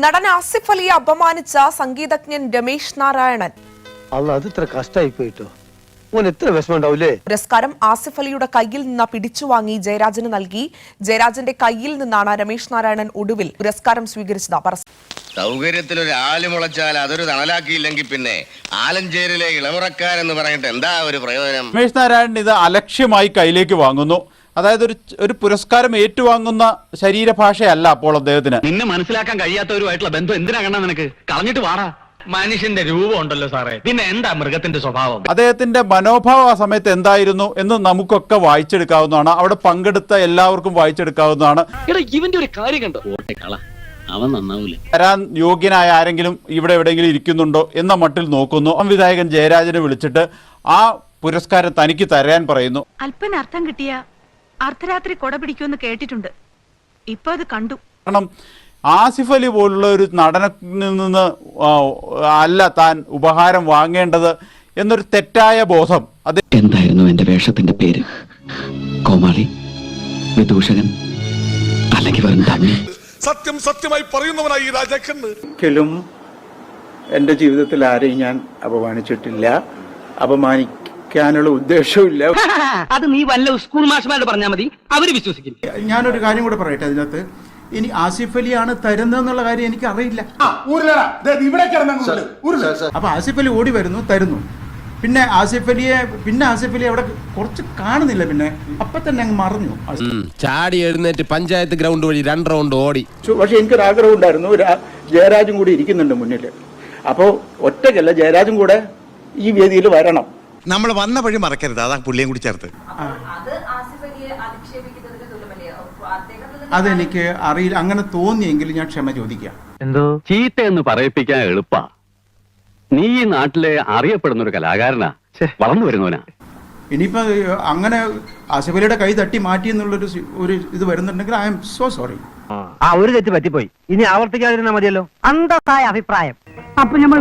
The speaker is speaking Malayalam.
നടൻ ആസിഫ് അലിയെ അപമാനിച്ച സംഗീതജ്ഞൻ രമേശ് നാരായണൻ. പുരസ്കാരം ആസിഫ് അലിയുടെ കയ്യിൽ നിന്ന് പിടിച്ചുവാങ്ങി ജയരാജന് നൽകി. ജയരാജന്റെ കയ്യിൽ നിന്നാണ് രമേശ് നാരായണൻ ഒടുവിൽ പുരസ്കാരം സ്വീകരിച്ചത്. സൗകര്യത്തിൽ ഒരു ആൽ മുളച്ചാൽ അതൊരു തണലാക്കിയില്ലെങ്കിൽ പിന്നെ ആലഞ്ചേരിലെ ഇളമുറക്കാരെന്ന് പറഞ്ഞിട്ട് എന്താ ഒരു പ്രയോജനം? രമേശ് നാരായണൻ ഇത് അലക്ഷ്യമായി കയ്യിലേക്ക് വാങ്ങുന്നു. അതായത് ഒരു ഒരു പുരസ്കാരം ഏറ്റുവാങ്ങുന്ന ശരീരഭാഷയല്ല അപ്പോൾ അദ്ദേഹത്തിന്. നിന്നെ മനസ്സിലാക്കാൻ കഴിയാത്തവരുമായിട്ടുള്ള ബന്ധം എന്തിനാ കണ്ണാ നിനക്ക്? കളഞ്ഞിട്ട് വാടാ. മനുഷ്യന്റെ രൂപം ഉണ്ടല്ലോ സാറേ. പിന്നെ എന്താ മൃഗത്തിന്റെ സ്വഭാവം? അദ്ദേഹത്തിന്റെ മനോഭാവം ആ സമയത്ത് എന്തായിരുന്നു എന്ന് നമുക്കൊക്കെ വായിച്ചെടുക്കാവുന്നതാണ്. അവിടെ പങ്കെടുത്ത എല്ലാവർക്കും വായിച്ചെടുക്കാവുന്നതാണ്. എടാ ഇവന്റെ ഒരു കാര്യം കണ്ടോ? അവൻ നന്നാവൂലേ. തരാൻ യോഗ്യനായ ആരെങ്കിലും ഇവിടെ എവിടെയെങ്കിലും ഇരിക്കുന്നുണ്ടോ എന്ന മട്ടിൽ നോക്കുന്നു. വിധായകൻ ജയരാജനെ വിളിച്ചിട്ട് ആ പുരസ്കാരം തനിക്ക് തരാൻ പറയുന്നു. അല്പന അർത്ഥം കിട്ടിയ അർദ്ധരാത്രി കൊട പിടിക്കുമെന്ന് കേട്ടിട്ടുണ്ട്. ഇപ്പൊ അത് കണ്ടു. കാരണം ആസിഫ് അലി പോലുള്ള ഒരു നടനിൽ നിന്ന് അല്ല താൻ ഉപഹാരം വാങ്ങേണ്ടത് എന്നൊരു തെറ്റായ ബോധം. അത് എന്തായിരുന്നു എന്റെ വേഷത്തിന്റെ പേര്? കോമാളി? വിദൂഷകൻ? അല്ലെങ്കിൽ വെറും തണ്ണി സത്യം സത്യമായി പറയുന്നവനായി ഈ രാജാക്കന്ന് ഒരിക്കലും എന്റെ ജീവിതത്തിൽ ആരെയും ഞാൻ അപമാനിച്ചിട്ടില്ല. അപമാനിക്കാനുള്ള ഉദ്ദേശമില്ല അത് നീ വല്ല സ്കൂൾ മാഷ്മാരോട് പറഞ്ഞാൽ മതി. അവർ വിശ്വസിക്കും. ഞാനൊരു കാര്യം കൂടെ പറയട്ടെ അതിനകത്ത്. ഇനി ആസിഫ് അലിയാണ് തരുന്നതെന്നുള്ള കാര്യം എനിക്ക് അറിയില്ല അപ്പൊ ആസിഫ് അലി ഓടി വരുന്നു തരുന്നു. പിന്നെ ആസിഫ് അലിയെ പിന്നെ ആസിഫ് അലി അവിടെ കുറച്ച് കാണുന്നില്ല പിന്നെ. അപ്പൊ തന്നെ അങ്ങ് മറഞ്ഞു ചാടി എഴുന്നേറ്റ് പഞ്ചായത്ത് ഗ്രൗണ്ട് വഴി രണ്ട് റൗണ്ട് ഓടി. പക്ഷെ എനിക്കൊരു ആഗ്രഹം ഉണ്ടായിരുന്നു. ജയരാജും കൂടി ഇരിക്കുന്നുണ്ട് മുന്നിൽ അപ്പോൾ ഒറ്റയ്ക്കല്ല ജയരാജും കൂടെ ഈ വേദിയിൽ വരണം. നമ്മൾ വന്ന വഴി മറക്കരുത്. അതാ പുള്ളിയും കൂടി ചേർത്ത്. അതെനിക്ക് അറിയില്ല. അങ്ങനെ തോന്നിയെങ്കിൽ ഞാൻ ക്ഷമ ചോദിക്കാം. എന്തോ? ചീത്ത എന്ന് പറയിപ്പിക്കാൻ എളുപ്പാ. നീ ഈ നാട്ടിലെ അറിയപ്പെടുന്ന ഒരു കലാകാരനാ വളർന്നു വരുന്നവനാ. ഇനിയിപ്പോ അങ്ങനെ ആസിഫലിയുടെ കൈ തട്ടി മാറ്റി എന്നുള്ളൊരു ഒരു ഇത് വരുന്നുണ്ടെങ്കിൽ ഐ എം സോ സോറി ആ. ഒരു തെറ്റ് പറ്റിപ്പോയി. ഇനി ആവർത്തിക്കാതിരുന്നാ മതിയല്ലോ. അന്തസ്സായ അഭിപ്രായം. അപ്പൊ നമ്മൾ